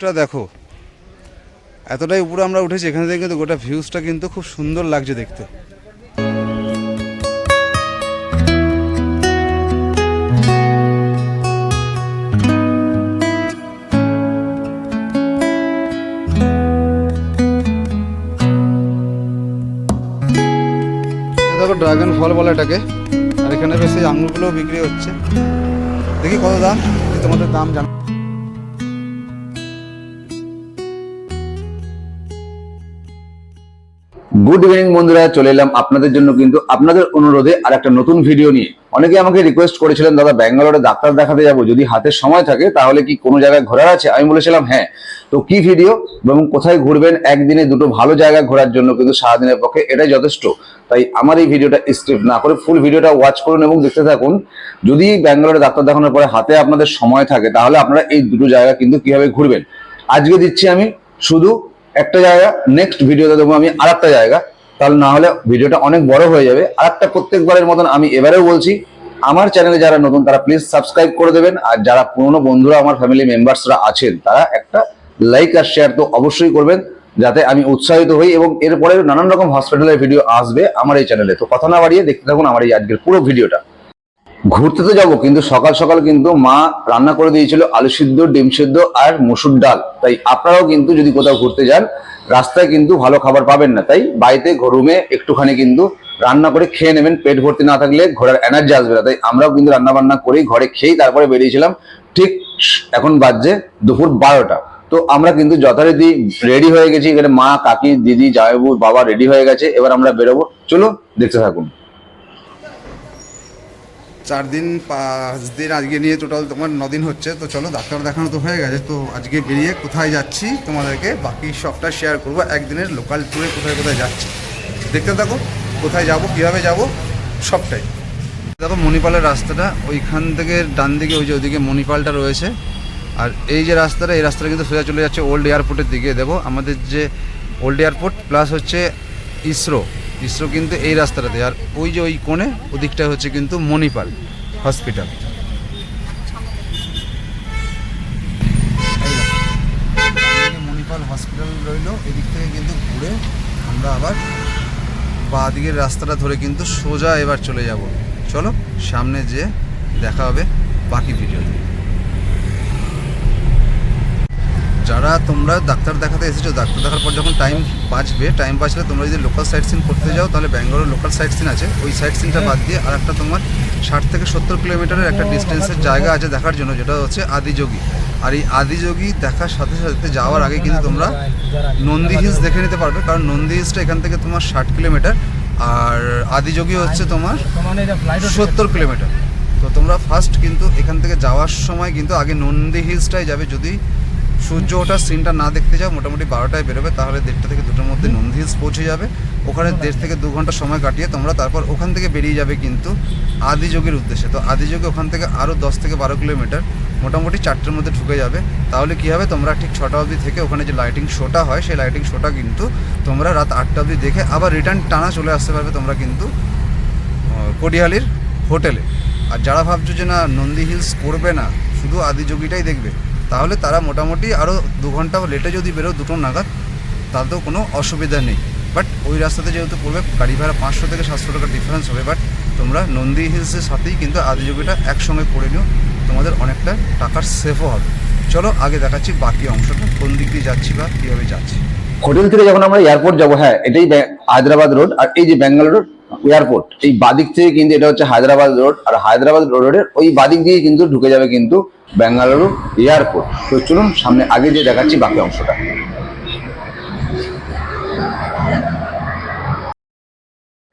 টা দেখো। এতটাই উপরে আমরা উঠেছি, এখান থেকে কিন্তু গোটা ভিউজটা কিন্তু খুব সুন্দর লাগছে দেখতে। দেখো ড্রাগন ফল বলে এটাকে, আর এখানে বেশ আঙুরগুলোও বিক্রি হচ্ছে। দেখি কত দাম তোমাদের দাম জানো গুড ইভিনিং বন্ধুরা, চলে এলাম আপনাদের জন্য কিন্তু আপনাদের অনুরোধে আর একটা নতুন ভিডিও নিয়ে। অনেকে আমাকে রিকোয়েস্ট করেছিলেন, দাদা, ব্যাঙ্গালোরে ডাক্তার দেখাতে যাব, যদি হাতে সময় থাকে, তাহলে কি কোনো জায়গায় ঘোরার আছে? আমি বলেছিলাম হ্যাঁ। তো কি ভিডিও এবং কোথায় ঘুরবেন? একদিনে দুটো ভালো জায়গা ঘোরার জন্য কিন্তু সারাদিনের পক্ষে এটাই যথেষ্ট। তাই আমার এই ভিডিওটা স্ক্রিপ্ট না করে ফুল ভিডিওটা ওয়াচ করুন এবং দেখতে থাকুন। যদি ব্যাঙ্গালোরে ডাক্তার দেখানোর পরে হাতে আপনাদের সময় থাকে, তাহলে আপনারা এই দুটো জায়গা কিন্তু কীভাবে ঘুরবেন? আজকে দিচ্ছি আমি শুধু একটা জায়গা নেক্সট ভিডিওতে দেবো আমি আর একটা জায়গা। তাহলে না হলে ভিডিওটা অনেক বড় হয়ে যাবে। আর একটা প্রত্যেকবারের মতন আমি এবারেও বলছি, আমার চ্যানেলে যারা নতুন, তারা প্লিজ সাবস্ক্রাইব করে দেবেন। আর যারা পুরনো বন্ধুরা, আমার ফ্যামিলি মেম্বার্সরা আছেন, তারা একটা লাইক আর শেয়ার তো অবশ্যই করবেন, যাতে আমি উৎসাহিত হই এবং এরপরে নানান রকম হসপিটালের ভিডিও আসবে আমার এই চ্যানেলে তো কথা না বাড়িয়ে দেখতে থাকুন আমার এই আজকের পুরো ভিডিওটা ঘুরতে তো যাব, কিন্তু সকাল সকাল কিন্তু মা রান্না করে দিয়েছিল আলু সিদ্ধ, ডিম সিদ্ধ আর মুসুর ডাল। তাই আপনারাও কিন্তু যদি কোথাও ঘুরতে যান, রাস্তায় কিন্তু ভালো খাবার পাবেন না। তাই বাড়িতে রুমে একটুখানি কিন্তু রান্না করে খেয়ে নেবেন। পেট ভর্তি না থাকলে ঘোরার এনার্জি আসবে না। তাই আমরাও কিন্তু রান্না বান্না করেই ঘরে খেয়েই তারপরে বেরিয়েছিলাম। ঠিক এখন বাজছে দুপুর বারোটা। তো আমরা কিন্তু যথারীতি রেডি হয়ে গেছি। এখানে মা, কাকি, দিদি জামাইবু বাবা রেডি হয়ে গেছে। এবার আমরা বেরোবো। চলো দেখতে থাকুন। চার দিন, পাঁচ দিন আজকে নিয়ে টোটাল তোমার দিন হচ্ছে। তো চলো, ডাক্তার দেখানো তো হয়ে গেছে। তো আজকে বেরিয়ে কোথায় যাচ্ছি, তোমাদেরকে বাকি সবটা শেয়ার করব। একদিনের লোকাল ট্যুরে কোথায় কোথায় যাচ্ছি। দেখতে থাকো, কোথায় যাব, কীভাবে যাব, সবটাই। দেখো, মণিপালের রাস্তাটা, ওইখান থেকে ডান দিকে, ওই যে ওইদিকে মণিপালটা রয়েছে। আর এই যে রাস্তাটা, এই রাস্তাটা কিন্তু সোজা চলে যাচ্ছে ওল্ড এয়ারপোর্টের দিকে। দেখো, আমাদের যে ওল্ড এয়ারপোর্ট প্লাস হচ্ছে ইসরো। ইসরো কিন্তু এই রাস্তাটাতে। আর ওই যে ওই কোণে ওদিকটা হচ্ছে কিন্তু মণিপাল হসপিটাল। মণিপাল হসপিটাল রইল, এদিক থেকে কিন্তু ঘুরে আমরা আবার বাঁ দিকের রাস্তাটা ধরে কিন্তু সোজা এবার চলে যাব। চলো, সামনে যে দেখা হবে বাকি ভিডিওতে যারা তোমরা ডাক্তার দেখাতে এসেছ ডাক্তার দেখার পর যখন টাইম বাঁচবে টাইম বাঁচলে তোমরা যদি লোকাল সাইট সিন করতে যাও তাহলে ব্যাঙ্গালোর লোকাল সাইট সিন আছে। ওই সাইট সিনটা বাদ দিয়ে আর একটা তোমার ষাট থেকে সত্তর কিলোমিটারের একটা ডিস্টেন্সের জায়গা আছে দেখার জন্য যেটা হচ্ছে আদিযোগী আর এই আদিযোগী দেখার সাথে সাথে যাওয়ার আগে কিন্তু তোমরা নন্দী হিলস দেখে নিতে পারবে কারণ নন্দী হিলসটা এখান থেকে তোমার ষাট কিলোমিটার আর আদিযোগী হচ্ছে তোমার সত্তর কিলোমিটার তো তোমরা ফার্স্ট কিন্তু এখান থেকে যাওয়ার সময় কিন্তু আগে নন্দী হিলসটাই যাবে যদি সূর্য ওঠার সিনটা না দেখতে যাও মোটামুটি বারোটায় বেরোবে তাহলে দেড়টা থেকে দুটোর মধ্যে নন্দী হিলস পৌঁছে যাবে। ওখানে দেড় থেকে দু ঘণ্টা সময় কাটিয়ে তোমরা তারপর ওখান থেকে বেরিয়ে যাবে কিন্তু আদিযোগীর উদ্দেশ্যে। তো আদিযোগে ওখান থেকে আরও দশ থেকে বারো কিলোমিটার মোটামুটি চারটের মধ্যে ঢুকে যাবে। তাহলে কী হবে? তোমরা ঠিক ছটা অবধি থেকে ওখানে যে লাইটিং শোটা হয় সেই লাইটিং শোটা কিন্তু তোমরা রাত আটটা অবধি দেখে আবার রিটার্ন টানা চলে আসতে পারবে তোমরা কিন্তু আহ, হোটেলে। আর যারা ভাবছ যে না নন্দী হিলস করবে না শুধু আদিযোগীটাই দেখবে তাহলে তারা মোটামুটি আরও দু ঘণ্টা লেটে যদি বেরো দুটো নাগাদ তাতেও কোনো অসুবিধা নেই। বাট ওই রাস্তাতে যেহেতু পড়বে, গাড়ি ভাড়া পাঁচশো থেকে সাতশো টাকার ডিফারেন্স হবে। বাট তোমরা নন্দী হিলসের সাথেই কিন্তু আদিযোগীটা একসঙ্গে করে নিও। তোমাদের অনেকটা টাকার সেফও হবে। চলো আগে দেখাচ্ছি বাকি অংশটা, কোন দিক দিয়ে যাচ্ছি বা কীভাবে যাচ্ছি। হোটেল থেকে যখন আমরা এয়ারপোর্ট যাব হ্যাঁ এটাই হায়দ্রাবাদ রোড আর এই যে ব্যাঙ্গালোর এয়ারপোর্ট। এই বাদিক থেকে কিন্তু এটা হচ্ছে হায়দ্রাবাদ রোড, আর হায়দ্রাবাদ রোডের ওই বাদিক দিয়ে কিন্তু ঢুকে যাবে কিন্তু বেঙ্গালুরু এয়ারপোর্ট। তো চলুন, সামনে আগে যে দেখাচ্ছি বাকি অংশটা।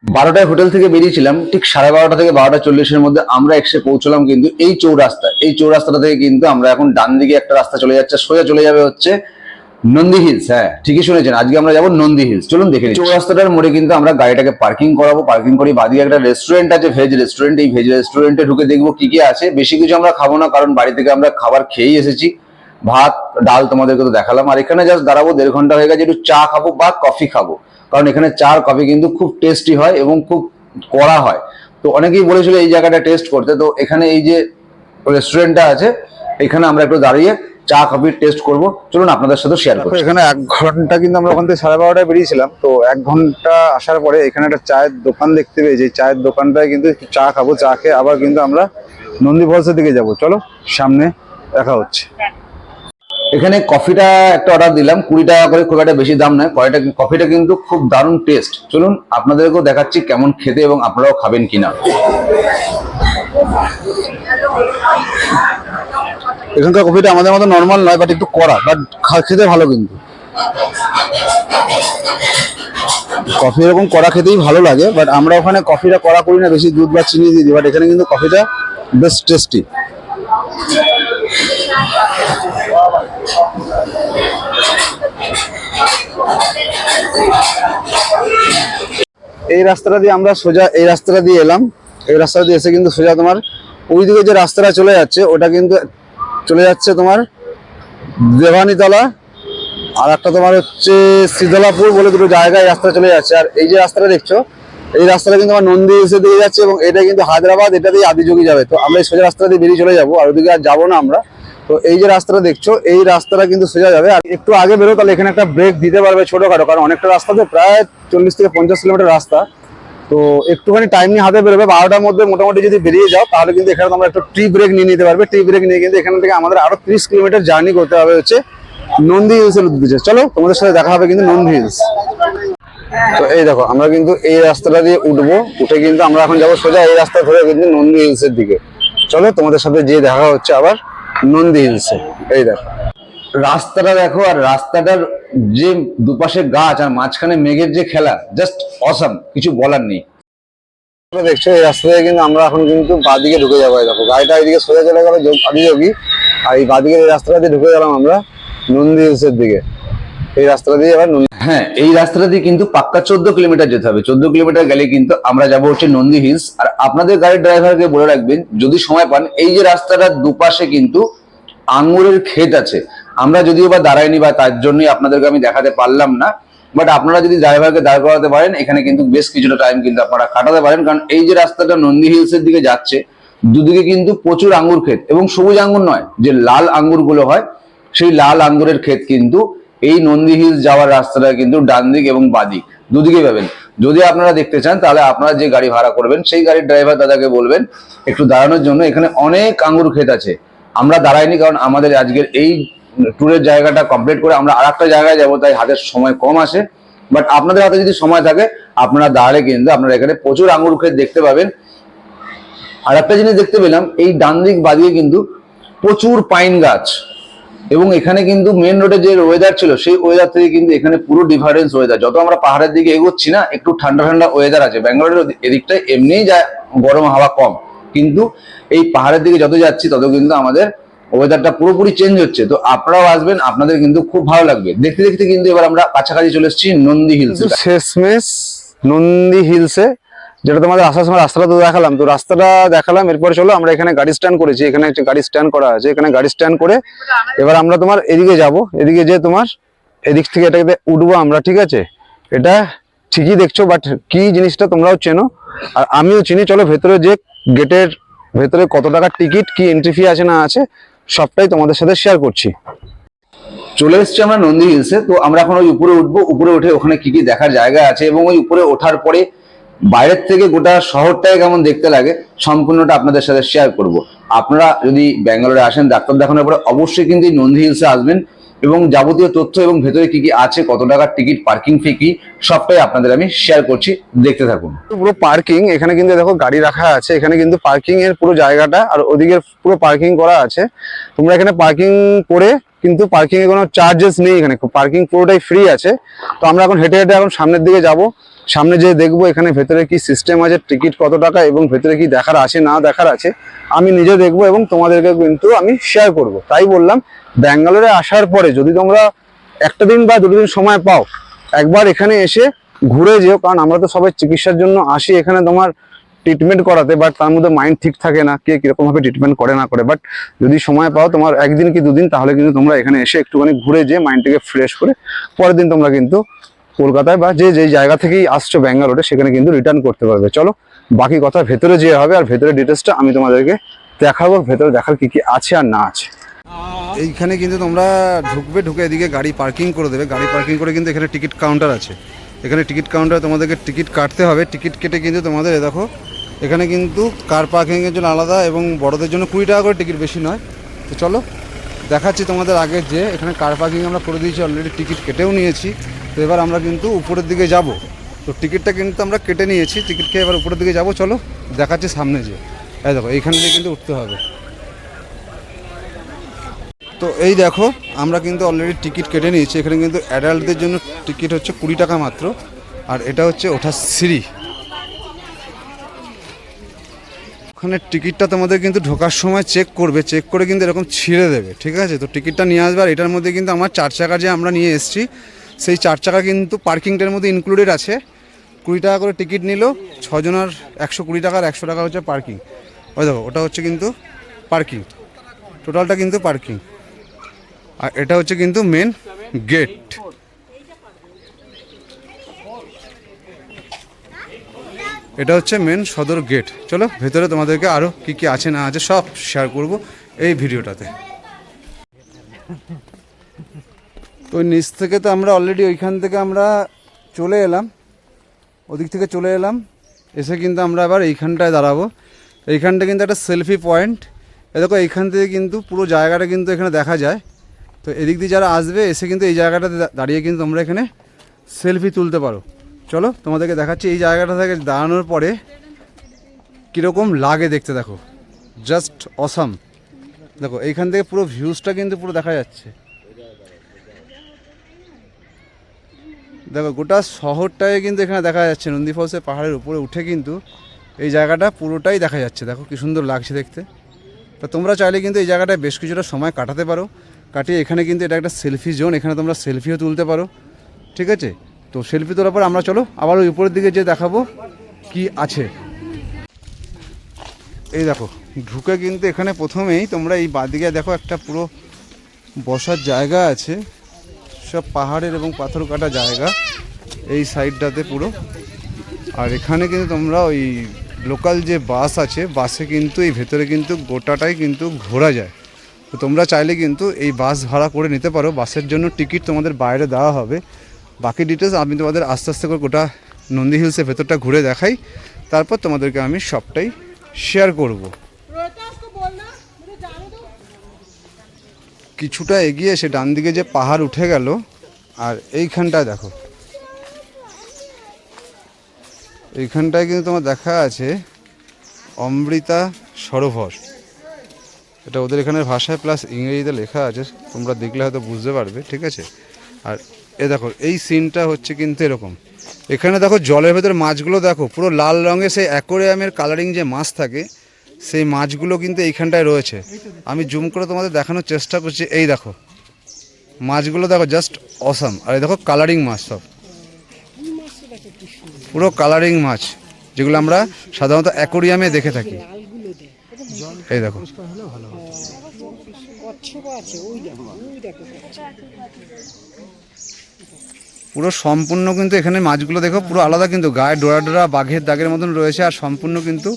বারোটায় হোটেল থেকে বেরিয়েছিলাম, ঠিক সাড়ে বারোটা থেকে বারোটা চল্লিশের মধ্যে আমরা এসে পৌঁছলাম কিন্তু এই চৌরাস্তা এই চৌরাস্তাটা থেকে কিন্তু আমরা এখন ডান দিকে একটা রাস্তা চলে যাচ্ছে, সোজা চলে যাবে হচ্ছে নন্দী হিলস হ্যাঁ ঠিকই শুনেছেন। আজকে আমরা যাব নন্দী হিলস। চলুন দেখে নিই। চৌরাস্তাটার মোড়ে কিন্তু আমরা গাড়িটাকে পার্কিং করাবো। পার্কিং করি বাদিকে একটা রেস্টুরেন্ট আছে ভেজ রেস্টুরেন্ট এই ভেজ রেস্টুরেন্টে ঢুকে দেখব কি কি আছে। বেশি কিছু আমরা খাব না, কারণ বাড়ি থেকে আমরা খাবার খেয়েই এসেছি। ভাত, ডাল তোমাদেরকে তো দেখালাম। আর এখানে জাস্ট দাঁড়াবো, দেড় ঘণ্টা হয়ে গেছে, একটু চা খাব বা কফি খাব। কারণ এখানে চা আর কফি কিন্তু খুব টেস্টি হয় এবং খুব কড়া হয়। তো অনেকেই বলেছিল এই জায়গাটা টেস্ট করতে। তো এখানে এই যে রেস্টুরেন্টটা আছে, এখানে আমরা একটু দাঁড়িয়ে চা কফির টেস্ট করব। চলুন আপনাদের সাথে শেয়ার দেখো, করি। এখানে এক ঘণ্টা কিন্তু আমরা ওখান থেকে সাড়ে বারোটায় বেরিয়েছিলাম। তো এক ঘণ্টা আসার পরে এখানে একটা চায়ের দোকান দেখতে পেয়েছি। চায়ের দোকানটায় কিন্তু চা খাব চা খেয়ে আবার কিন্তু আমরা নন্দী ফলসের দিকে যাব। চলো সামনে দেখা হচ্ছে। এখানে কফিটা একটা অর্ডার দিলাম। কুড়ি টাকা করে খুব একটা বেশি দাম নয়। কয়টা কফিটা কিন্তু খুব দারুণ টেস্ট চলুন আপনাদেরকেও দেখাচ্ছি কেমন খেতে এবং আপনারাও খাবেন কিনা। এখানকার কফিটা আমাদের মতো নর্মাল নয় বাট একটু কড়া বাট খেতে ভালো কিন্তু। কফি এরকম কড়া খেতেই ভালো লাগে বাট আমরা ওখানে কফিটা কড়া করি না, বেশি দুধ বা চিনি দিয়ে দিই বাট এখানে কিন্তু কফিটা বেশ টেস্টি এই রাস্তাটা দিয়ে আমরা সোজা, এই রাস্তাটা দিয়ে এলাম। এই রাস্তাটা দিয়ে এসে কিন্তু সোজা তোমার ওইদিকে যে রাস্তাটা চলে যাচ্ছে, ওটা কিন্তু চলে যাচ্ছে তোমার দেবানীতলা। আর একটা তোমার হচ্ছে শীতলাপুর বলে দুটো জায়গায় রাস্তা চলে যাচ্ছে। আর এই যে রাস্তাটা দেখছ, এই রাস্তাটা কিন্তু আমার নন্দী এসে দিয়ে যাচ্ছে এবং এটা কিন্তু হায়দ্রাবাদ, এটা দিয়ে আদিযোগী যাবে। তো আমরা এই সোজা রাস্তা দিয়ে বেরিয়ে চলে যাব, আর ওদিকে আর যাব না আমরা। তো এই যে রাস্তাটা দেখছ, এই রাস্তাটা কিন্তু সোজা যাবে। আর একটু আগে বেরো, তাহলে এখানে একটা ব্রেক দিতে পারবে ছোটখাটো, কারণ অনেকটা রাস্তা তো প্রায় চল্লিশ থেকে পঞ্চাশ কিলোমিটার রাস্তা। তো একটুখানি টাইম নিয়ে হাতে বেরোবে। বারোটার মধ্যে মোটামুটি যদি বেরিয়ে যাও, তাহলে কিন্তু এখানে তোমরা একটু ট্রি ব্রেক নিয়ে নিতে পারবে। ট্রি ব্রেক নিয়ে কিন্তু এখান থেকে আমাদের আরও ত্রিশ কিলোমিটার জার্নি করতে হবে হচ্ছে নন্দী হিলসের উদ্দেশ্যে। চলো, তোমাদের সাথে দেখা হবে কিন্তু নন্দী হিলস তো এই দেখো, আমরা কিন্তু এই রাস্তাটা দিয়ে উঠবো। উঠে কিন্তু আমরা এখন যাব সোজা এই রাস্তা ধরে কিন্তু নন্দী হিলসের দিকে। চলো, তোমাদের সাথে যে দেখা হচ্ছে আবার নন্দী হিলসে এই দেখো। রাস্তাটা দেখো আর রাস্তাটার যে দুপাশে গাছ আর মাঝখানে মেঘের যে খেলা জাস্ট অসাম কিছু বলার নেই। দেখছ এই রাস্তা দিয়ে কিন্তু আমরা এখন কিন্তু বাদিকে ঢুকে যাব দেখো গাড়িটা এইদিকে সোজা চলে গেল আদিযোগী আর এই বাদিকে এই রাস্তাটা দিয়ে ঢুকে গেলাম আমরা নন্দী হিলসের দিকে। এই রাস্তাটা দিয়ে নন্দী হ্যাঁ এই রাস্তাটা দিয়ে কিন্তু পাক্কা চোদ্দ কিলোমিটার যেতে হবে। চোদ্দ কিলোমিটার গেলে কিন্তু আমরা যাব হচ্ছে নন্দী হিলস আর আপনাদের গাড়ির ড্রাইভারকে বলে রাখবেন যদি সময় পান এই যে রাস্তাটার দুপাশে কিন্তু আঙ্গুরের ক্ষেত আছে আমরা যদিও বা দাঁড়াইনি বা তার জন্যই আপনাদেরকে আমি দেখাতে পারলাম না বাট আপনারা যদি ড্রাইভারকে দাঁড় করাতে পারেন, এখানে কিন্তু বেশ কিছুটা টাইম কিন্তু আপনারা কাটাতে পারেন, কারণ এই যে রাস্তাটা নন্দী হিলসের দিকে যাচ্ছে, দুদিকে কিন্তু প্রচুর আঙ্গুর ক্ষেত এবং সবুজ আঙ্গুর নয়, যে লাল আঙ্গুরগুলো হয়, সেই লাল আঙ্গুরের ক্ষেত কিন্তু এই নন্দী হিলস যাওয়ার রাস্তাটা কিন্তু ডান দিক এবং বাদিক দুদিকে পাবেন। যদি আপনারা দেখতে চান, তাহলে আপনারা যে গাড়ি ভাড়া করবেন, সেই গাড়ির ড্রাইভার দাদাকে বলবেন, একটু দাঁড়ানোর জন্য, এখানে অনেক আঙ্গুর ক্ষেত আছে। আমরা দাঁড়াইনি কারণ আমাদের আজকের এই ট্যুরের জায়গাটা কমপ্লিট করে আমরা আর একটা জায়গায় যাব, তাই হাতের সময় কম আসে। বাট আপনাদের হাতে যদি সময় থাকে, আপনারা দাঁড়ালে কিন্তু আপনারা এখানে প্রচুর আঙুর ক্ষেত দেখতে পাবেন। আর একটা জিনিস দেখতে পেলাম, এই ডান দিক বাদিয়ে কিন্তু প্রচুর পাইন গাছ। এবং এখানে কিন্তু মেন রোডে যে ওয়েদার ছিল, সেই ওয়েদার থেকে কিন্তু এখানে পুরো ডিফারেন্স ওয়েদার যত আমরা পাহাড়ের দিকে এগোচ্ছি না, একটু ঠান্ডা ঠান্ডা ওয়েদার আছে। ব্যাঙ্গালোরের এদিকটায় এমনিই যায় গরম, হাওয়া কম। কিন্তু এই পাহাড়ের দিকে যত যাচ্ছি, তত কিন্তু আমাদের ওয়েদারটা পুরোপুরি চেঞ্জ হচ্ছে, তো আপনারাও আসবেন, আপনাদের কিন্তু খুব ভালো লাগবে। দেখতে দেখতে কিন্তু এবার আমরা কাছাকাছি চলে এসেছি নন্দী হিলস শেষমেশ নন্দী হিলসে যেটা তোমাদের আসার সময় রাস্তাটা তো দেখালাম, তো রাস্তাটা দেখালাম, এরপরে চলো আমরা এখানে গাড়ি স্ট্যান্ড করেছি, এখানে একটা গাড়ি স্ট্যান্ড করা আছে, এখানে গাড়ি স্ট্যান্ড করে এবার আমরা তোমার এদিকে যাব, এদিকে যে তোমার এদিক থেকে এটাকে উঠবো আমরা, ঠিক আছে? এটা ঠিকই দেখছ বাট কি জিনিসটা তোমরাও চেনো, আর আমিও চিনি, চলো ভেতরে যে গেটের ভেতরে কত টাকার টিকিট কি এন্ট্রি ফি আছে না আছে সবটাই তোমাদের সাথে শেয়ার করছি। চলে এসছি আমরা নন্দী হিলসে তো আমরা এখন ওই উপরে উঠবো। উপরে উঠে ওখানে কি কি দেখার জায়গা আছে এবং ওই উপরে ওঠার পরে বাইরের থেকে গোটা শহরটাই কেমন দেখতে লাগে, সম্পূর্ণটা আপনাদের সাথে শেয়ার করব। আপনারা যদি ব্যাঙ্গালোরে আসেন, ডাক্তার দেখানোর পরে অবশ্যই কিন্তু নন্দী হিলসে আসবেন। এবং যাবতীয় তথ্য এবং ভেতরে কি কি আছে, কত টাকার টিকিট, পার্কিং ফি কি, সবটাই আপনাদের আমি শেয়ার করছি, দেখতে থাকুন। পুরো পার্কিং এখানে কিন্তু দেখো গাড়ি রাখা আছে, এখানে কিন্তু পার্কিং এর পুরো জায়গাটা আর ওদিকে পুরো পার্কিং করা আছে। তোমরা এখানে পার্কিং করে কিন্তু পার্কিং এর কোনো চার্জেস নেই এখানে পার্কিং পুরোটাই ফ্রি আছে। তো আমরা এখন হেঁটে হেঁটে এখন সামনের দিকে যাব। সামনে যে দেখব এখানে ভেতরে কি সিস্টেম আছে টিকিট কত টাকা এবং ভেতরে কি দেখার আছে, না দেখার আছে, আমি নিজে দেখব এবং তোমাদেরকে কিন্তু আমি শেয়ার করব। তাই বললাম, ব্যাঙ্গালোরে আসার পরে যদি তোমরা একটা দিন বা দুটো দিন সময় পাও, একবার এখানে এসে ঘুরে যেও, কারণ আমরা তো সবাই চিকিৎসার জন্য আসি, এখানে তোমার ট্রিটমেন্ট করাতে বাট তার মধ্যে মাইন্ড ঠিক থাকে না, কে কীরকম ভাবে ট্রিটমেন্ট করে, না করে বাট যদি সময় পাও তোমার একদিন কি দুদিন, তাহলে কিন্তু তোমরা এখানে এসে একটুখানি ঘুরে যেয়ে মাইন্ডটাকে ফ্রেশ করে, পরের দিন তোমরা কিন্তু কলকাতায় বা যে যে জায়গা থেকেই আসছো ব্যাঙ্গালোরে, সেখানে কিন্তু রিটার্ন করতে পারবে। চলো, বাকি কথা ভেতরে যেয়ে হবে আর ভেতরে ডিটেলসটা আমি তোমাদেরকে দেখাবো, ভেতরে দেখার কি কি আছে আর না আছে। এইখানে কিন্তু তোমরা ঢুকবে, ঢুকে এদিকে গাড়ি পার্কিং করে দেবে। গাড়ি পার্কিং করে কিন্তু এখানে টিকিট কাউন্টার আছে। এখানে টিকিট কাউন্টারে তোমাদেরকে টিকিট কাটতে হবে। টিকিট কেটে কিন্তু তোমাদের দেখো, এখানে কিন্তু কার পার্কিংয়ের জন্য আলাদা এবং বড়দের জন্য কুড়ি টাকা করে টিকিট বেশি নয়। তো চলো, দেখাচ্ছি তোমাদের আগে যে এখানে কার পার্কিং আমরা করে দিয়েছি অলরেডি টিকিট কেটেও নিয়েছি। তো এবার আমরা কিন্তু উপরের দিকে যাব। তো টিকিটটা কিন্তু আমরা কেটে নিয়েছি। টিকিট খেয়ে এবার উপরের দিকে যাব। চলো, দেখাচ্ছি সামনে যে। এই দেখো, এইখান দিয়ে কিন্তু উঠতে হবে। তো এই দেখো, আমরা কিন্তু অলরেডি টিকিট কেটে নিয়েছি। এখানে কিন্তু অ্যাডাল্টদের জন্য টিকিট হচ্ছে কুড়ি টাকা মাত্র। আর এটা হচ্ছে ওঠার সিঁড়ি। ওখানে টিকিটটা তোমাদের কিন্তু ঢোকার সময় চেক করবে। চেক করে কিন্তু এরকম ছিঁড়ে দেবে। ঠিক আছে? তো টিকিটটা নিয়ে আসবে। আর এটার মধ্যে কিন্তু আমার চার চাকা যে আমরা নিয়ে এসেছি সেই চার চাকা কিন্তু পার্কিংটার মধ্যে ইনক্লুডেড আছে। কুড়ি টাকা করে টিকিট নিল, ছজনের একশো কুড়ি টাকার একশো টাকা হচ্ছে পার্কিং। ওই দেখো, ওটা হচ্ছে কিন্তু পার্কিং। টোটালটা কিন্তু পার্কিং। আর এটা হচ্ছে কিন্তু মেন গেট এটা হচ্ছে মেন সদর গেট চলো, ভেতরে তোমাদেরকে আরও কি কি আছে না আছে সব শেয়ার করব এই ভিডিওটাতে। তো নিচ থেকে তো আমরা অলরেডি ওইখান থেকে আমরা চলে এলাম। ওদিক থেকে চলে এলাম। এসে কিন্তু আমরা আবার এইখানটায় দাঁড়াবো। এইখানটা কিন্তু একটা সেলফি পয়েন্ট এ দেখো, এইখান থেকে কিন্তু পুরো জায়গাটা কিন্তু এখানে দেখা যায়। তো এদিক দিয়ে যারা আসবে, এসে কিন্তু এই জায়গাটাতে দাঁড়িয়ে কিন্তু তোমরা এখানে সেলফি তুলতে পারো। চলো, তোমাদেরকে দেখাচ্ছি এই জায়গাটা থেকে দাঁড়ানোর পরে কীরকম লাগে দেখতে, দেখো। জাস্ট অসাম দেখো, এইখান থেকে পুরো ভিউজটা কিন্তু পুরো দেখা যাচ্ছে। দেখো, গোটা শহরটাই কিন্তু এখানে দেখা যাচ্ছে। নন্দী ফলসের পাহাড়ের উপরে উঠে কিন্তু এই জায়গাটা পুরোটাই দেখা যাচ্ছে। দেখো, কি সুন্দর লাগছে দেখতে। তো তোমরা চাইলে কিন্তু এই জায়গাটায় বেশ কিছুটা সময় কাটাতে পারো। কাটিয়ে এখানে কিন্তু এটা একটা সেলফি জোন এখানে তোমরা সেলফিও তুলতে পারো। ঠিক আছে? তো সেলফি তোলার পর আমরা চলো, আবার ওই উপরের দিকে যে দেখাবো কি আছে। এই দেখো, ঢুকে কিন্তু এখানে প্রথমেই তোমরা এই বাদিকে দেখো একটা পুরো বসার জায়গা আছে। সব পাহাড়ের এবং পাথর কাটা জায়গা এই সাইডটাতে পুরো। আর এখানে কিন্তু তোমরা ওই লোকাল যে বাস আছে, বাসে কিন্তু, এই ভেতরে কিন্তু গোটাটাই কিন্তু ঘোরা যায়। তো তোমরা চাইলে কিন্তু এই বাস ভাড়া করে নিতে পারো। বাসের জন্য টিকিট তোমাদের বাইরে দেওয়া হবে। বাকি ডিটেলস আমি তোমাদের আস্তে আস্তে করে গোটা নন্দী হিলসের ভেতরটা ঘুরে দেখাই। তারপর তোমাদেরকে আমি সবটাই শেয়ার করব। কিছুটা এগিয়ে এসে ডান দিকে যে পাহাড় উঠে গেল, আর এইখানটায় দেখো। এইখানটায় কিন্তু তোমার দেখা আছে অমৃতা সরোবর। এটা ওদের এখানের ভাষায় প্লাস ইংরেজিতে লেখা আছে, তোমরা দেখলে হয়তো বুঝতে পারবে, ঠিক আছে? আর এ দেখো, এই সিনটা হচ্ছে কিন্তু এরকম। এখানে দেখো জলের ভেতর মাছগুলো দেখো, পুরো লাল রঙের সেই অ্যাকোরিয়ামের কালারিং যে মাছ থাকে সেই মাছগুলো কিন্তু এইখানটায় রয়েছে। আমি জুম করে তোমাদের দেখানোর চেষ্টা করছি। এই দেখো, মাছগুলো দেখো জাস্ট অসাম আর এই দেখো কালারিং মাছ সব। পুরো কালারিং মাছ, যেগুলো আমরা সাধারণত অ্যাকোরিয়ামে দেখে থাকি। এই দেখো। পুরো সম্পূর্ণ কিন্তু এখানে মাছগুলো দেখো, পুরো আলাদা কিন্তু, গায়ে ডোরা ডোরা বাঘের দাগের মতন রয়েছে, আর সম্পূর্ণ কিন্তু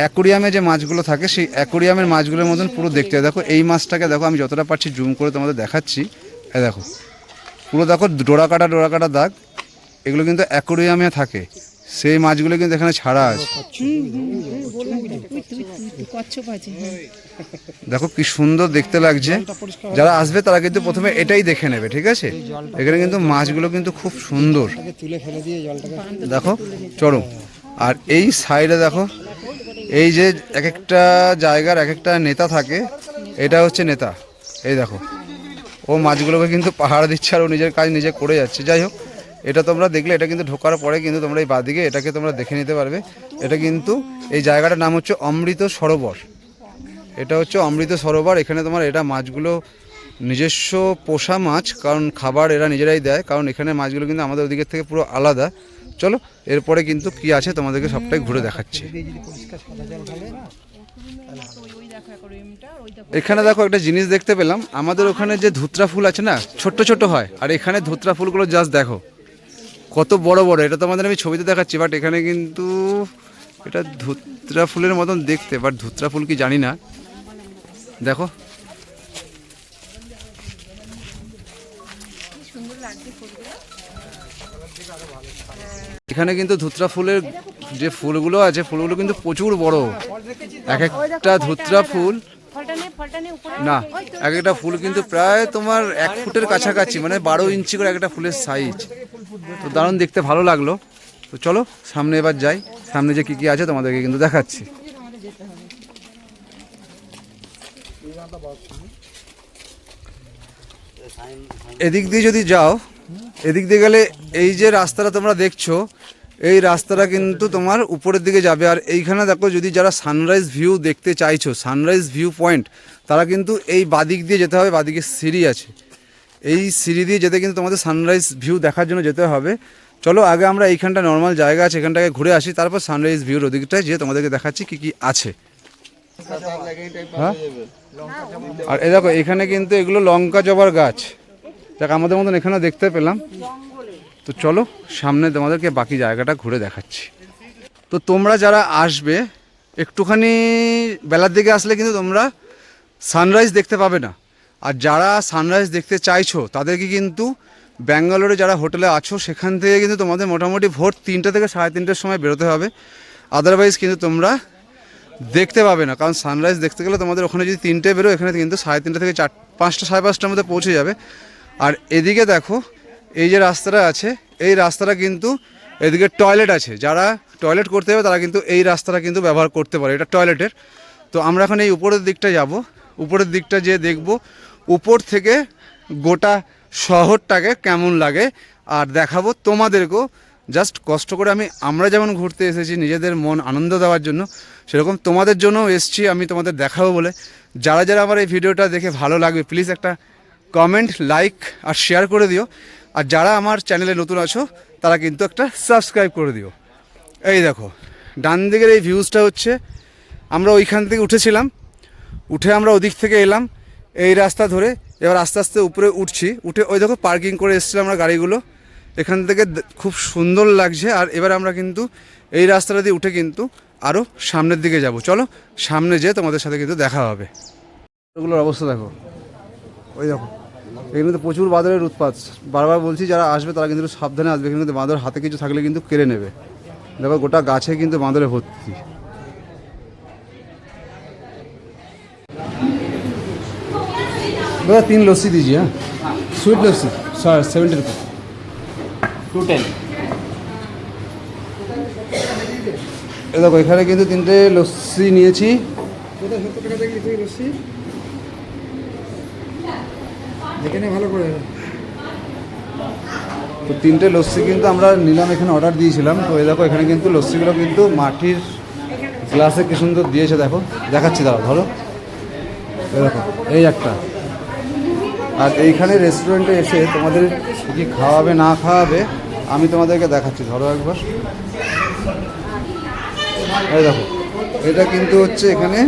অ্যাকোরিয়ামে যে মাছগুলো থাকে, সেই অ্যাকোরিয়ামের মাছগুলোর মতন পুরো দেখতে হয়। দেখো, এই মাছটাকে দেখো, আমি যতটা পারছি জুম করে তোমাদের দেখাচ্ছি। এই দেখো, পুরো দেখো, ডোরা কাটা ডোরা কাটা দাগ। এগুলো কিন্তু অ্যাকোরিয়ামে থাকে। সেই মাছগুলো কিন্তু এখানে ছাড়া আছে। হ্যাঁ দেখো, কি সুন্দর দেখতে লাগছে। যারা আসবে, তারা কিন্তু প্রথমে এটাই দেখে নেবে, ঠিক আছে? এখানে কিন্তু মাছগুলো কিন্তু খুব সুন্দর। দেখো চরম আর এই সাইডে দেখো এই যে এক একটা জায়গার এক একটা নেতা থাকে, এটা হচ্ছে নেতা। এই দেখো, ও মাছগুলোকে কিন্তু পাহাড় দিচ্ছে আর ও নিজের কাজ নিজে করে যাচ্ছে। যাই হোক, এটা তোমরা দেখলে, এটা কিন্তু ঢোকার পরে কিন্তু তোমরা এই বাদিকে এটাকে তোমরা দেখে নিতে পারবে। এটা কিন্তু এই জায়গাটার নাম হচ্ছে অমৃত সরোবর। এটা হচ্ছে অমৃত সরোবর। এখানে তোমার এটা মাছগুলো নিজস্ব পোষা মাছ, কারণ খাবার এরা নিজেরাই দেয়, কারণ এখানে মাছগুলো কিন্তু আমাদের ওদিকের থেকে পুরো আলাদা। চলো, এরপরে কিন্তু কি আছে তোমাদেরকে সবটাই ঘুরে দেখাচ্ছি। এখানে দেখো একটা জিনিস দেখতে পেলাম, আমাদের ওখানে যে ধুতরা ফুল আছে না, ছোট্ট ছোট হয়, আর এখানে ধুতরা ফুলগুলো জাস্ট দেখো। কত বড় বড়, এটা তোমাদের আমি ছবিতে দেখাচ্ছি বাট এখানে কিন্তু এটা ধুতরা ফুলের মতন দেখতে বাট ধুতরা ফুল কি জানি না। দেখো। এখানে কিন্তু ধুতরা ফুলের যে ফুলগুলো আছে, ফুলগুলো কিন্তু প্রচুর বড়। এক একটা ধুতরা ফুল নে, এক একটা ফুল কিন্তু প্রায় তোমার এক ফুটের কাছাকাছি মানে বারো ইঞ্চি করে এক একটা ফুলের সাইজ তো দারুণ দেখতে ভালো লাগল। তো চলো, সামনে এবার যাই। সামনে যে কি কি আছে তোমাদেরকে কিন্তু দেখাচ্ছি। এদিক দিয়ে যদি যাও এদিক দিয়ে গেলে এই যে রাস্তাটা তোমরা দেখছ এই রাস্তাটা কিন্তু তোমার উপরের দিকে যাবে। আর এইখানে দেখো যদি যারা সানরাইজ ভিউ দেখতে চাইছো সানরাইজ ভিউ পয়েন্ট তারা কিন্তু এই বাদিক দিয়ে যেতে হবে বাদিকে সিঁড়ি আছে। এই সিঁড়ি দিয়ে যেতে কিন্তু তোমাদের সানরাইজ ভিউ দেখার জন্য যেতে হবে। চলো আগে আমরা এইখানটা নর্মাল জায়গা আছে এখানটাকে ঘুরে আসি তারপর সানরাইজ ভিউর ওদিকটায় যেয়ে তোমাদেরকে দেখাচ্ছি কি কি আছে। হ্যাঁ? আর এ দেখো এখানে কিন্তু এগুলো লঙ্কা জবার গাছ। দেখ আমাদের মতন এখানে দেখতে পেলাম। তো চলো, সামনে তোমাদেরকে বাকি জায়গাটা ঘুরে দেখাচ্ছি। তো তোমরা যারা আসবে, একটুখানি বেলার দিকে আসলে কিন্তু তোমরা সানরাইজ দেখতে পাবে না। আর যারা সানরাইজ দেখতে চাইছো, তাদেরকে কিন্তু ব্যাঙ্গালোরে যারা হোটেলে আছো, সেখান থেকে কিন্তু তোমাদের মোটামুটি ভোর তিনটে থেকে সাড়ে তিনটের সময় বেরোতে হবে। আদারওয়াইজ কিন্তু তোমরা দেখতে পাবে না, কারণ সানরাইজ দেখতে গেলে তোমাদের ওখানে যদি তিনটে বেরো এখানে কিন্তু সাড়ে তিনটে থেকে চার, পাঁচটা, সাড়ে পাঁচটার মধ্যে পৌঁছে যাবে। আর এদিকে দেখো, এই যে রাস্তাটা আছে, এই রাস্তাটা কিন্তু এদিকে টয়লেট আছে। যারা টয়লেট করতে যাবে, তারা কিন্তু এই রাস্তাটা কিন্তু ব্যবহার করতে পারে, এটা টয়লেটের। তো আমরা এখন এই উপরের দিকটা যাব। উপরের দিকটা যে দেখব, উপর থেকে গোটা শহরটাকে কেমন লাগে। আর দেখাবো তোমাদেরকেও। জাস্ট কষ্ট করে আমি, আমরা যেমন ঘুরতে এসেছি, নিজেদের মন আনন্দ দেওয়ার জন্য, সেরকম তোমাদের জন্যও এসছি, আমি তোমাদের দেখাবো বলে। যারা যারা আমার এই ভিডিওটা দেখে ভালো লাগবে প্লিজ একটা কমেন্ট লাইক আর শেয়ার করে দিও। আর যারা আমার চ্যানেলে নতুন আছো, তারা কিন্তু একটা সাবস্ক্রাইব করে দিও। এই দেখো, ডান দিকের এই ভিউজটা হচ্ছে, আমরা ওইখান থেকে উঠেছিলাম, উঠে আমরা ওদিক থেকে এলাম, এই রাস্তা ধরে, এবার আস্তে আস্তে উপরে উঠছি, উঠে ওই দেখো পার্কিং করে এসেছিলাম আমরা গাড়িগুলো, এখান থেকে খুব সুন্দর লাগছে, আর এবার আমরা কিন্তু এই রাস্তাটা দিয়ে উঠে কিন্তু আরও সামনের দিকে যাব। চলো, সামনে যেয়ে তোমাদের সাথে কিন্তু দেখা হবে। ওগুলোর অবস্থা দেখো, ওই দেখো। এখানে তো প্রচুর বাঁদরের উৎপাত। বারবার বলছি যারা আসবে তারা কিন্তু সাবধানে আসবে। কিন্তু বাঁদর হাতে কিছু থাকলে কিন্তু কেড়ে নেবে। দেখো গোটা গাছে কিন্তু বাঁদরে ভর্তি। দাদা তিন লস্যি দিজি হ্যাঁ? Sweet lassi? Sir seventy rupee to ten দেখো এখানে কিন্তু তিনটে লস্যি নিয়েছি। তো তিনটে লস্যি কিন্তু আমরা নিলাম, এখানে অর্ডার দিয়েছিলাম। তো এই দেখো, এখানে কিন্তু লস্যিগুলো কিন্তু মাটির গ্লাসে কি সুন্দর দিয়েছে, দেখো। দেখাচ্ছি দাঁড়া ধরো। দেখো, এই একটা। আর এইখানে রেস্টুরেন্টে এসে তোমাদের কি খাওয়াবে, না খাওয়াবে, আমি তোমাদেরকে দেখাচ্ছি, ধরো একবার। এই দেখো, এটা কিন্তু হচ্ছে এখানে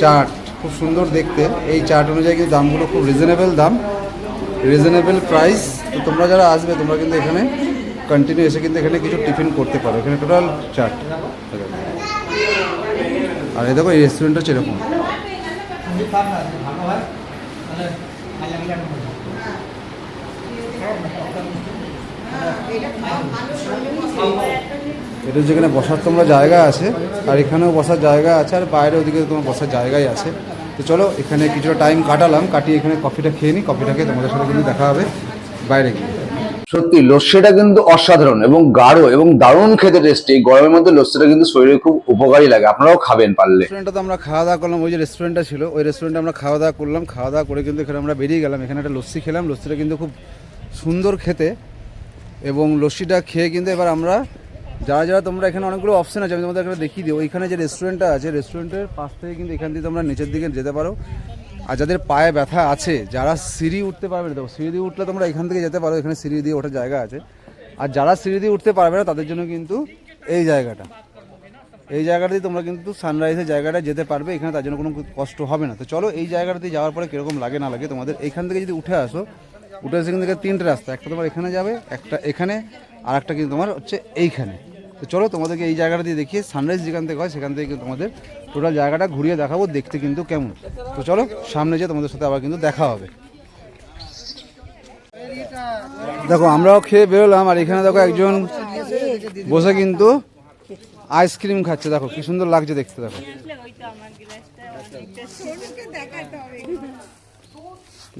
চাট। খুব সুন্দর দেখতে। এই চাট অনুযায়ী কিন্তু দামগুলো খুব রিজনেবল দাম। রিজনেবল প্রাইস তো তোমরা যারা আসবে, তোমরা কিন্তু এখানে কন্টিনিউ এসে কিন্তু এখানে কিছু টিফিন করতে পারো। এখানে টোটাল চাট আর এই দেখো, এই রেস্টুরেন্টটা এরকম এটা যেখানে বসার তোমরা জায়গা আছে, আর এখানেও বসার জায়গা আছে, আর বাইরে ওদিকে তোমার বসার জায়গাই আছে। তো চলো এখানে কিছুটা টাইম কাটালাম কাটিয়ে এখানে কফিটা খেয়ে নিই কফিটাকে তোমাদের সাথে কিন্তু দেখা হবে বাইরে গিয়ে। সত্যি লস্যিটা কিন্তু অসাধারণ এবং গাঢ় এবং দারুণ খেতে টেস্টি গরমের মধ্যে লস্যিটা কিন্তু শরীরে খুব উপকারী লাগে আপনারাও খাবেন পারলে। রেস্টুরেন্টটা তো আমরা খাওয়া দাওয়া করলাম ওই যে রেস্টুরেন্টটা ছিল ওই রেস্টুরেন্টে আমরা খাওয়া দাওয়া করলাম খাওয়া দাওয়া করে কিন্তু এখানে আমরা বেরিয়ে গেলাম। এখানে একটা লস্যি খেলাম লস্যিটা কিন্তু খুব সুন্দর খেতে। এবং লস্যিটা খেয়ে কিন্তু এবার আমরা যারা যারা তোমরা এখানে অনেকগুলো অপশন আছে, আমি তোমাদের এখানে দেখিয়ে দিই। ওইখানে যে রেস্টুরেন্টটা আছে রেস্টুরেন্টের পাশ থেকে কিন্তু এখান দিয়ে তোমরা নিচের দিকে যেতে পারো। আর যাদের পায়ে ব্যথা আছে, যারা সিঁড়ি উঠতে পারবে দেখো, সিঁড়ি দিয়ে উঠলে তোমরা এখান থেকে যেতে পারো, এখানে সিঁড়ি দিয়ে ওঠার জায়গা আছে। আর যারা সিঁড়ি দিয়ে উঠতে পারবে না, তাদের জন্য কিন্তু এই জায়গাটা। এই জায়গাটাতে তোমরা কিন্তু সানরাইজের জায়গাটা যেতে পারবে, এখানে তার জন্য কোনো কষ্ট হবে না। তো চলো, এই জায়গাটাতে যাওয়ার পরে কীরকম লাগে, না লাগে, তোমাদের এখান থেকে যদি উঠে আসো, উঠে এসে কিন্তু তিনটে রাস্তা, একটা তোমার এখানে যাবে, একটা এখানে আর একটা কিন্তু তোমার হচ্ছে এইখানে। তো চলো তোমাদেরকে এই জায়গাটা দিয়ে দেখিয়ে সানরাইজ যেখান থেকে হয়, সেখান থেকে কিন্তু তোমাদের টোটাল জায়গাটা ঘুরিয়ে দেখাবো, দেখতে কিন্তু কেমন। তো চলো, সামনে যেয়ে তোমাদের সাথে আবার কিন্তু দেখা হবে। দেখো, আমরাও খেয়ে বেরোলাম, আর এখানে দেখো একজন বসে কিন্তু আইসক্রিম খাচ্ছে। দেখো, কি সুন্দর লাগছে দেখতে, দেখো।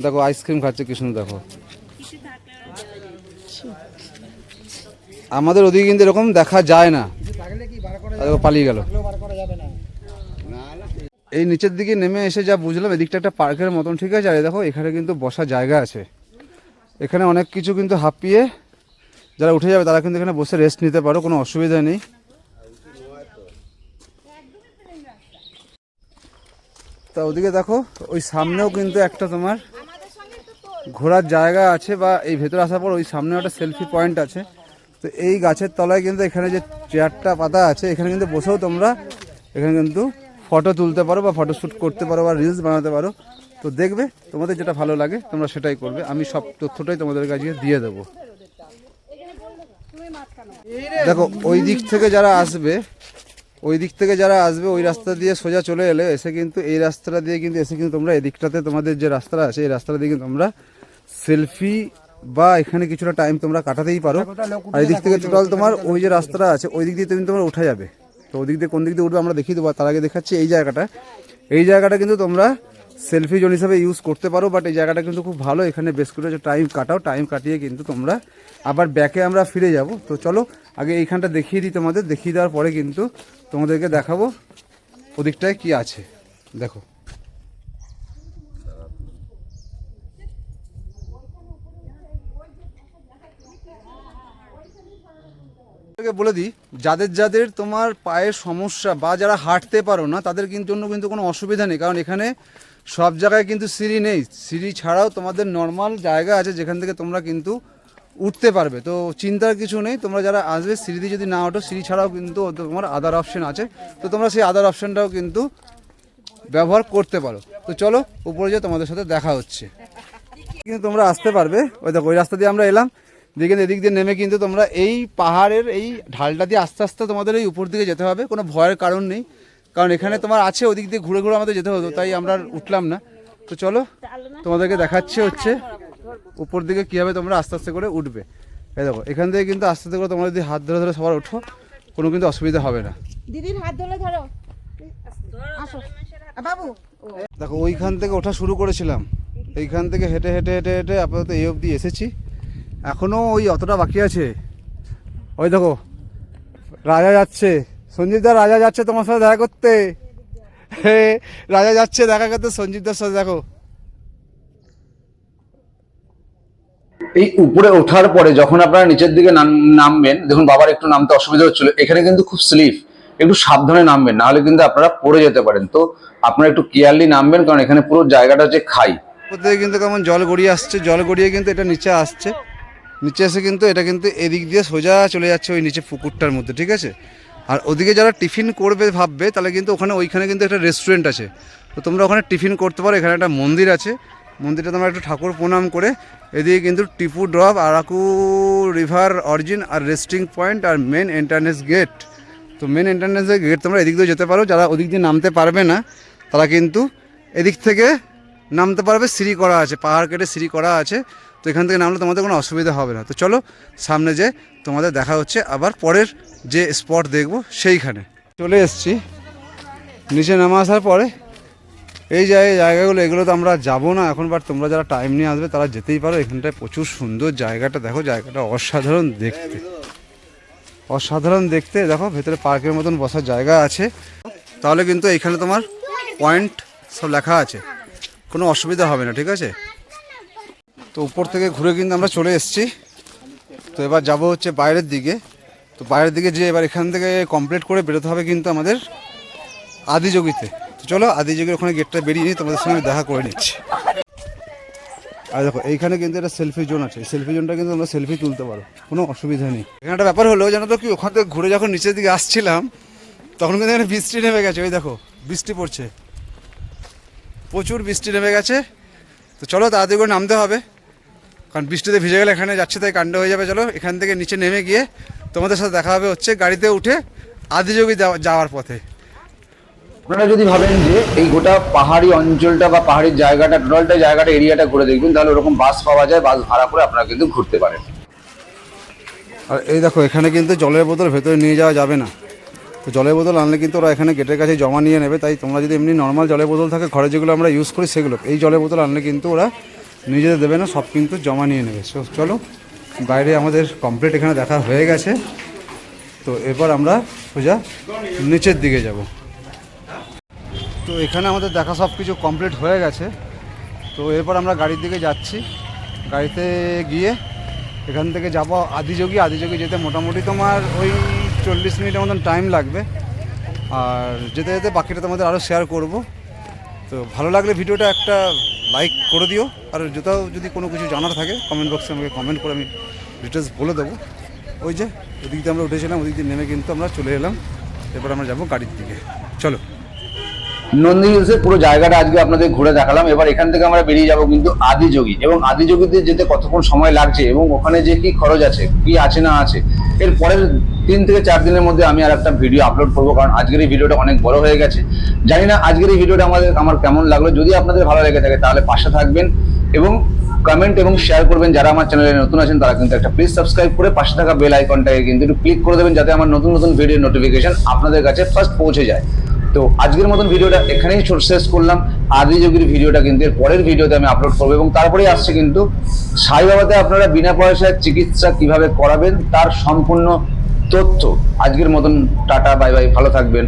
দেখো আইসক্রিম খাচ্ছে কি সুন্দর, দেখো। আমাদের ওদিকে কিন্তু এরকম দেখা যায় না। পালিয়ে গেল। এই নিচের দিকে নেমে এসে যা বুঝলাম, এদিকটা একটা পার্কের মতন, ঠিক আছে? আর দেখো, এখানে কিন্তু বসার জায়গা আছে। এখানে অনেক কিছু কিন্তু হাঁপিয়ে যারা উঠে যাবে, তারা কিন্তু এখানে বসে রেস্ট নিতে পারো, কোনো অসুবিধা নেই। তা ওদিকে দেখো, ওই সামনেও কিন্তু একটা তোমার ঘোরার জায়গা আছে বা এই ভেতরে আসার পর ওই সামনে একটা সেলফি পয়েন্ট আছে। তো এই গাছের তলায় কিন্তু এখানে যে চেয়ারটা পাতা আছে, এখানে কিন্তু বসেও তোমরা এখানে কিন্তু ফটো তুলতে পারো বা ফটো শ্যুট করতে পারো বা রিলস বানাতে পারো। তো দেখবে, তোমাদের যেটা ভালো লাগে, তোমরা সেটাই করবে। আমি সব তথ্যটাই তোমাদের কাছে দিয়ে দেবো। দেখো, ওই দিক থেকে যারা আসবে, ওই দিক থেকে যারা আসবে, ওই রাস্তা দিয়ে সোজা চলে এলে এসে কিন্তু এই রাস্তাটা দিয়ে কিন্তু এসে কিন্তু তোমরা এদিকটাতে তোমাদের যে রাস্তাটা আছে, এই রাস্তাটা দিয়ে কিন্তু তোমরা সেলফি বা এখানে কিছুটা টাইম তোমরা কাটাতেই পারো। আর এদিক থেকে টোটাল তোমার ওই যে রাস্তাটা আছে, ওই দিক দিয়ে তুমি তোমরা উঠে যাবে। তো ওই দিক দিয়ে কোন দিক দিয়ে উঠবে আমরা দেখিয়ে দেবো তার আগে দেখাচ্ছি এই জায়গাটা। এই জায়গাটা কিন্তু তোমরা সেলফি জোন হিসাবে ইউজ করতে পারো বাট এই জায়গাটা কিন্তু খুব ভালো। এখানে বেশ করে টাইম কাটাও টাইম কাটিয়ে কিন্তু তোমরা আবার ব্যাকে আমরা ফিরে যাব। তো চলো, আগে এইখানটা দেখিয়ে দিই তোমাদের। দেখিয়ে দেওয়ার পরে কিন্তু তোমাদেরকে দেখাবো ওদিকটায় কি আছে। দেখো। আপনাকে বলে দিই, যাদের যাদের তোমার পায়ের সমস্যা বা যারা হাঁটতে পারো না, তাদের কিন্তু জন্য কিন্তু কোনো অসুবিধা নেই। কারণ এখানে সব জায়গায় কিন্তু সিঁড়ি নেই। সিঁড়ি ছাড়াও তোমাদের নর্মাল জায়গা আছে যেখান থেকে তোমরা কিন্তু উঠতে পারবে। তো চিন্তার কিছু নেই, তোমরা যারা আসবে, সিঁড়ি দিয়ে যদি না ওঠো, সিঁড়ি ছাড়াও কিন্তু তোমার আদার অপশন আছে। তো তোমরা সেই আদার অপশনটাও কিন্তু ব্যবহার করতে পারো। তো চলো, উপরে যে তোমাদের সাথে দেখা হচ্ছে। কিন্তু তোমরা আসতে পারবে। ওই দেখো, ওই রাস্তা দিয়ে আমরা এলাম। কিন্তু এদিক দিয়ে নেমে কিন্তু তোমরা এই পাহাড়ের এই ঢালটা দিয়ে আস্তে আস্তে তোমাদের এই উপর দিকে যেতে হবে কোনো ভয়ের কারণ নেই। কারণ এখানে তোমার আছে ওদিক দিয়ে ঘুরে ঘুরে আমাদের যেতে হতো তাই আমরা উঠলাম না। তো চলো তোমাদেরকে দেখাচ্ছে হচ্ছে উপর দিকে কীভাবে তোমরা আস্তে আস্তে করে উঠবে। এই দেখো এখান থেকে কিন্তু আস্তে আস্তে করে তোমরা যদি হাত ধরে ধরে সবার ওঠো কোনো কিন্তু অসুবিধা হবে না। দিদির হাত ধরে ধরো। বাবু। দেখো ওইখান থেকে ওঠা শুরু করেছিলাম। এইখান থেকে হেঁটে হেঁটে হেঁটে হেঁটে আপাতত এই অবধি এসেছি। এখনও ওই অতটা বাকি আছে। ওই দেখো রাজা যাচ্ছে। সঞ্জীবদা রাজা যাচ্ছে তোমার সাথে দেখা করতে। হে রাজা যাচ্ছে দেখা করতে সঞ্জীবদার সাথে দেখো। এই উপরে ওঠার পরে যখন আপনারা নিচের দিকে নাম- নামবেন দেখুন বাবার একটু নামতে অসুবিধা হচ্ছিল। এখানে কিন্তু খুব স্লিপ একটু সাবধানে নামবেন নাহলে কিন্তু আপনারা পড়ে যেতে পারেন। তো আপনারা একটু কেয়ারলি নামবেন কারণ এখানে পুরো জায়গাটা হচ্ছে খাই। কিন্তু কেমন জল গড়িয়ে আসছে জল গড়িয়ে কিন্তু এটা নিচে আসছে। নিচে এসে কিন্তু এটা কিন্তু এদিক দিয়ে সোজা চলে যাচ্ছে ওই নিচে পুকুরটার মধ্যে, ঠিক আছে? আর ওদিকে যারা টিফিন করবে ভাববে, তাহলে কিন্তু ওখানে ওইখানে কিন্তু একটা রেস্টুরেন্ট আছে। তো তোমরা ওখানে টিফিন করতে পারো, এখানে একটা মন্দির আছে। মন্দিরটা তোমরা একটু ঠাকুর প্রণাম করে, এদিকে কিন্তু টিপু ড্রপ, আরাকু রিভার অরিজিন আর রেস্টিং পয়েন্ট আর মেন এন্ট্রান্স গেট তো মেন এন্ট্রান্সের গেট তোমরা এদিক দিয়ে যেতে পারো, যারা ওদিক দিয়ে নামতে পারবে না, তারা কিন্তু এদিক থেকে নামতে পারবে, সিঁড়ি করা আছে, পাহাড় কেটে সিঁড়ি করা আছে। তো এখান থেকে নামলে তোমাদের কোনো অসুবিধা হবে না। তো চলো, সামনে যে তোমাদের দেখা হচ্ছে, আবার পরের যে স্পট দেখব, সেইখানে। চলে এসছি। নিচে নামা আসার পরে, এই জায়গায় জায়গাগুলো, এগুলো তো আমরা যাব না। এখন বাট তোমরা যারা টাইম নিয়ে আসবে, তারা যেতেই পারো। এখানটায় প্রচুর সুন্দর জায়গাটা, দেখো জায়গাটা অসাধারণ দেখতে। অসাধারণ দেখতে, দেখো, ভেতরে পার্কের মতন বসার জায়গা আছে। তাহলে কিন্তু এখানে তোমার পয়েন্ট সব লেখা আছে। কোনো অসুবিধা হবে না, ঠিক আছে? তো উপর থেকে ঘুরে কিন্তু আমরা চলে এসেছি। তো এবার যাব হচ্ছে বাইরের দিকে। তো বাইরের দিকে যে এবার এখান থেকে কমপ্লিট করে বেরোতে হবে কিন্তু আমাদের আদিযোগীতে তো চলো আদিযোগীর ওখানে গেটটা বেরিয়ে নিয়ে তোমাদের সঙ্গে দেখা করে নিচ্ছি। আর দেখো, এইখানে কিন্তু একটা সেলফি জোন আছে। সেলফি জোনটা কিন্তু আমরা সেলফি তুলতে পারো, কোনো অসুবিধা নেই। এখানে একটা ব্যাপার হলো, জানো তো কি, ওখান থেকে ঘুরে যখন নিচের দিকে আসছিলাম, তখন কিন্তু এখানে বৃষ্টি নেমে গেছে। ওই দেখো, বৃষ্টি পড়ছে। প্রচুর বৃষ্টি নেমে গেছে। তো চলো তাড়াতাড়ি করে নামতে হবে। কারণ বৃষ্টিতে ভিজে গেলে এখানে যাচ্ছে তাই কাণ্ড হয়ে যাবে চলো এখান থেকে নিচে নেমে গিয়ে তোমাদের সাথে দেখা হবে হচ্ছে গাড়িতে উঠে আদিযোগী যাওয়া- যাওয়ার পথে। আপনারা যদি ভাবেন যে এই গোটা পাহাড়ি অঞ্চলটা বা পাহাড়ি জায়গাটা টোটালটা জায়গাটা এরিয়াটা ঘুরে দেখবেন তাহলে ওরকম বাস পাওয়া যায় বাস ভাড়া করে আপনারা কিন্তু ঘুরতে পারেন। আর এই দেখো এখানে কিন্তু জলের বোতল ভেতরে নিয়ে যাওয়া যাবে না। তো জলের বোতল আনলে কিন্তু ওরা এখানে গেটের কাছে জমা নিয়ে নেবে তাই তোমরা যদি এমনি নর্মাল জলের বোতল থাকে ঘরে যেগুলো আমরা ইউজ করি সেগুলো এই জলের বোতল আনলে কিন্তু ওরা নিজেদের দেবে না, সব কিন্তু জমা নিয়ে নেবে। সো চলো, বাইরে আমাদের কমপ্লিট এখানে দেখা হয়ে গেছে। তো এরপর আমরা সোজা নিচের দিকে যাব। তো এখানে আমাদের দেখা সব কিছু কমপ্লিট হয়ে গেছে। তো এরপর আমরা গাড়ির দিকে যাচ্ছি। গাড়িতে গিয়ে এখান থেকে যাব আদিযোগী। আদিযোগী যেতে মোটামুটি তোমার ওই চল্লিশ মিনিটের মতন টাইম লাগবে। আর যেতে যেতে বাকিটা তোমাদের আরও শেয়ার করব। তো ভালো লাগলে ভিডিওটা একটা লাইক করে দিও। আর যেটাও যদি কোনো কিছু জানার থাকে কমেন্ট বক্সে আমাকে কমেন্ট করে আমি ডিটেলস বলে দেবো। ওই যে, ওদিক দিয়ে আমরা উঠেছিলাম, ওদিক দিয়ে নেমে কিন্তু আমরা চলে এলাম। এরপর আমরা যাব গাড়ির দিকে। চলো। নন্দী হিলসের পুরো জায়গাটা আজকে আপনাদের ঘুরে দেখালাম। এবার এখান থেকে আমরা বেরিয়ে যাব কিন্তু আদিযোগী। এবং আদিযোগীতে যেতে কতক্ষণ সময় লাগছে এবং ওখানে যে কি খরচ আছে, কি আছে না আছে এর পরের তিন থেকে চার দিনের মধ্যে আমি আর একটা ভিডিও আপলোড করব, কারণ আজকের এই ভিডিওটা অনেক বড় হয়ে গেছে। জানি না আজকের এই ভিডিওটা আমাদের, আমার কেমন লাগল। যদি আপনাদের ভালো লেগে থাকে, তাহলে পাশে থাকবেন এবং কমেন্ট এবং শেয়ার করবেন। যারা আমার চ্যানেলে নতুন আছেন, তারা কিন্তু একটা প্লিজ সাবস্ক্রাইব করে পাশে থাকা বেল আইকনটাকে কিন্তু একটু ক্লিক করে দেবেন, যাতে আমার নতুন নতুন ভিডিও নোটিফিকেশন আপনাদের কাছে ফার্স্ট পৌঁছে যায়। তো আজকের মতন ভিডিওটা এখানেই শেষ করলাম। আদিযোগীর ভিডিওটা কিন্তু এর পরের ভিডিওতে আমি আপলোড করব এবং তারপরেই আসছে কিন্তু সাইবাবাতে আপনারা বিনা পয়সায় চিকিৎসা কীভাবে করাবেন তার সম্পূর্ণ তথ্য। আজকের মতন টাটা বাই বাই ভালো থাকবেন।